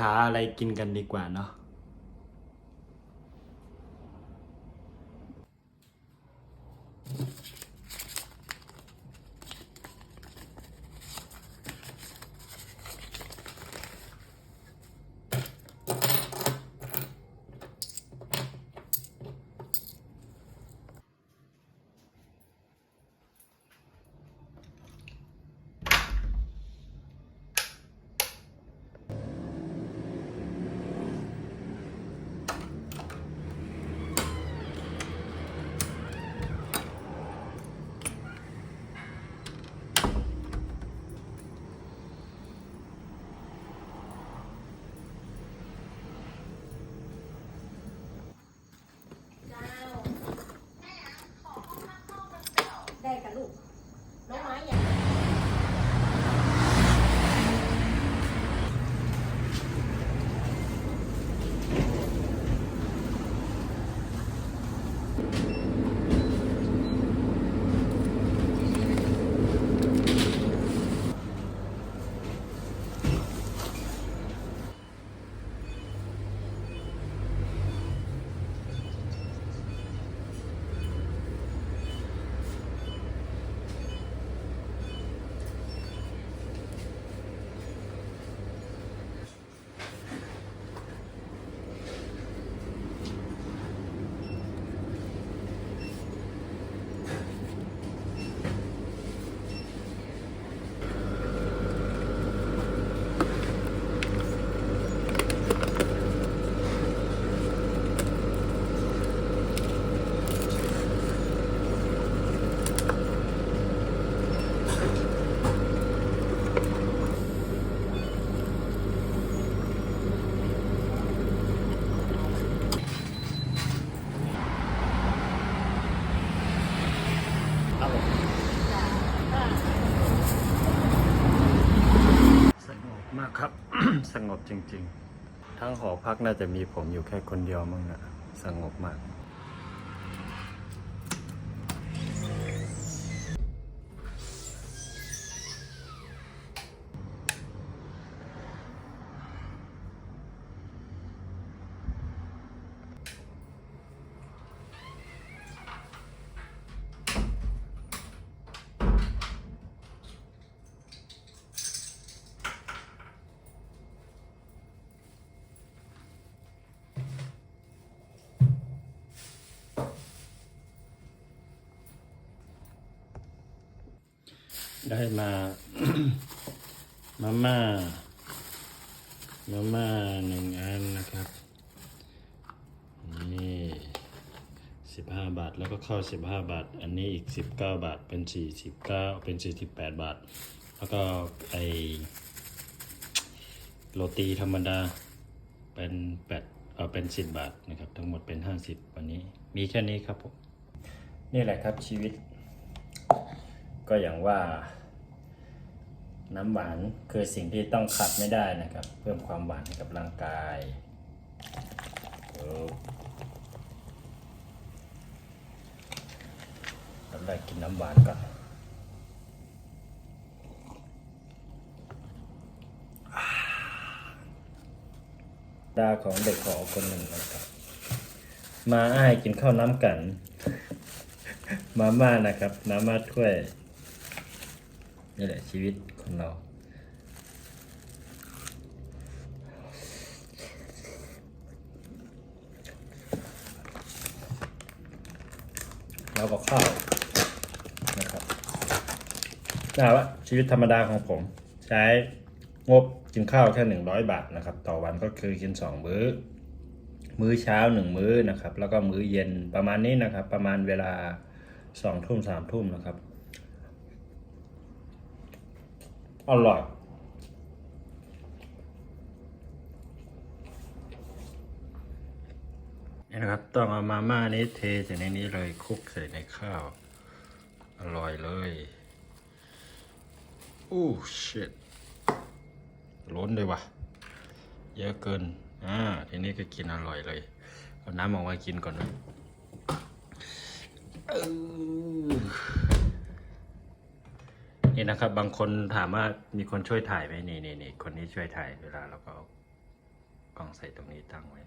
หาอะไรกินกันดีกว่าเนาะ สงบมากครับ สงบจริงๆ ทั้งหอพักน่าจะมีผมอยู่แค่คนเดียวมั้งนะ สงบมาก ได้มา มาม่า มาม่าหนึ่งอันนะครับ นี่สิบห้าบาท แล้วก็ข้าวสิบห้าบาท อันนี้อีกสิบเก้าบาท เป็นสี่สิบเก้าเป็นสี่สิบแปดบาท แล้วก็ไอโรตีธรรมดา เป็นแปดเออเป็นสิบบาทนะครับ ทั้งหมดเป็นห้าสิบวันนี้ มีแค่นี้ครับผม นี่แหละครับชีวิต ก็อย่างว่า น้ำหวานคือสิ่งที่ต้องขาดไม่ได้นะครับ เพิ่มความหวานให้กับร่างกายเราได้กินน้ำหวานก่อนดาของเด็กขอคนหนึ่งนะครับ มาอ้ายกินข้าวน้ำกัน มาม่านะครับมาม่าถ้วย นี่แหละชีวิตคนเรา เราก็ข้าวนะครับนะว่าชีวิตธรรมดาของผม ใช้งบกินข้าวแค่หนึ่งร้อยบาทนะครับ ต่อวันก็คือกินสองมื้อ มื้อเช้าหนึ่งมื้อนะครับ แล้วก็มื้อเย็นประมาณนี้นะครับ ประมาณเวลาสองทุ่มสามทุ่มนะครับ อร่อย นี่นะครับ ต้องเอามาม่านี้เทใส่ในนี้เลยคลุกใส่ในข้าว อร่อยเลยอู้ชิตล้นเลยว่ะ เยอะเกิน อ่า ทีนี้ก็กินอร่อยเลย เอาน้ำออกมากินก่อนนะอื้อ นี่นะครับ บางคนถามว่ามีคนช่วยถ่ายไหมนี่นี่นี่คนนี้ช่วยถ่ายเวลาเราก็กล่องใส่ตรงนี้ตั้งไว้